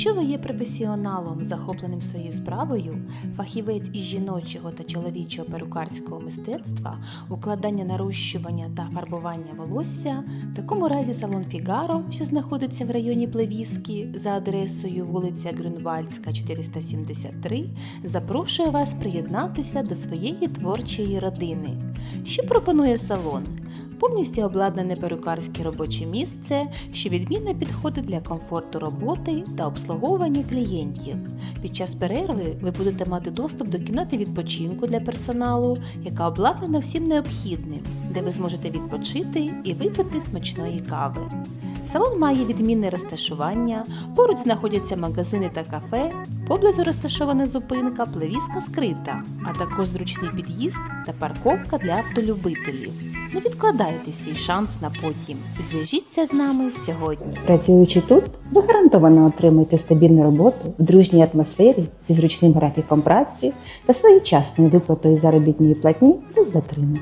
Якщо ви є професіоналом, захопленим своєю справою, фахівець із жіночого та чоловічого перукарського мистецтва, укладання нарощування та фарбування волосся, в такому разі салон Фігаро, що знаходиться в районі Плевіски за адресою вулиця Грюнвальдська, 473, запрошує вас приєднатися до своєї творчої родини. Що пропонує салон? Повністю обладнане перукарське робоче місце, що відмінно підходить для комфорту роботи та обслуговування клієнтів. Під час перерви ви будете мати доступ до кімнати відпочинку для персоналу, яка обладнана всім необхідним, де ви зможете відпочити і випити смачної кави. Салон має відмінне розташування, поруч знаходяться магазини та кафе, поблизу розташована зупинка Плевіска скрита, а також зручний під'їзд та парковка для автолюбителів. Не відкладайте свій шанс на потім. Зв'яжіться з нами сьогодні. Працюючи тут, ви гарантовано отримаєте стабільну роботу в дружній атмосфері зі зручним графіком праці та своєчасною виплатою заробітної платні без затримок.